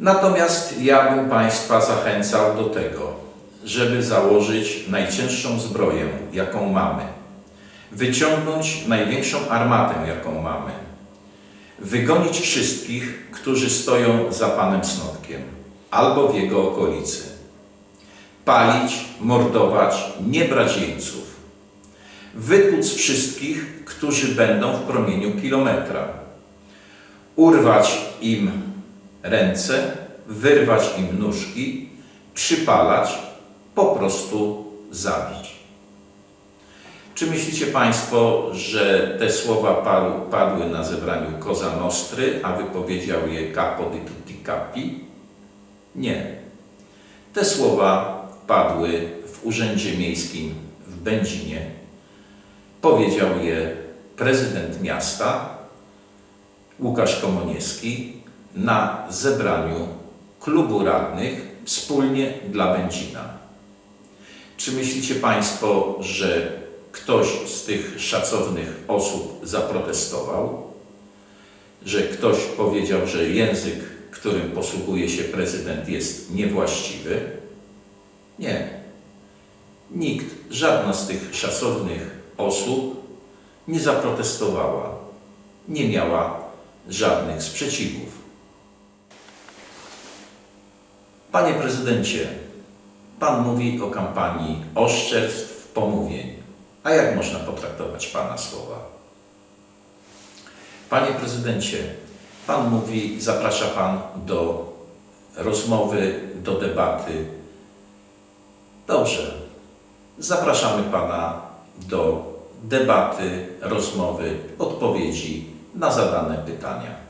Natomiast ja bym Państwa zachęcał do tego, żeby założyć najcięższą zbroję, jaką mamy, wyciągnąć największą armatę, jaką mamy, wygonić wszystkich, którzy stoją za Panem Snodkiem albo w jego okolicy, palić, mordować, nie brać jeńców, wszystkich, którzy będą w promieniu kilometra, urwać im ręce, wyrwać im nóżki, przypalać, po prostu zabić. Czy myślicie Państwo, że te słowa padły, na zebraniu Koza Nostry, a wypowiedział je Capo di tutti capi? Nie. Te słowa padły w Urzędzie Miejskim w Będzinie. Powiedział je prezydent miasta Łukasz Komoniewski na zebraniu klubu radnych wspólnie dla Będzina. Czy myślicie Państwo, że ktoś z tych szacownych osób zaprotestował? Że ktoś powiedział, że język, którym posługuje się prezydent, jest niewłaściwy? Nie. Nikt, żadna z tych szacownych osób nie zaprotestowała, nie miała żadnych sprzeciwów. Panie prezydencie, pan mówi o kampanii oszczerstw, pomówień. A jak można potraktować pana słowa? Panie prezydencie, pan mówi, zaprasza pan do rozmowy, do debaty. Dobrze, zapraszamy pana do debaty, rozmowy, odpowiedzi na zadane pytania.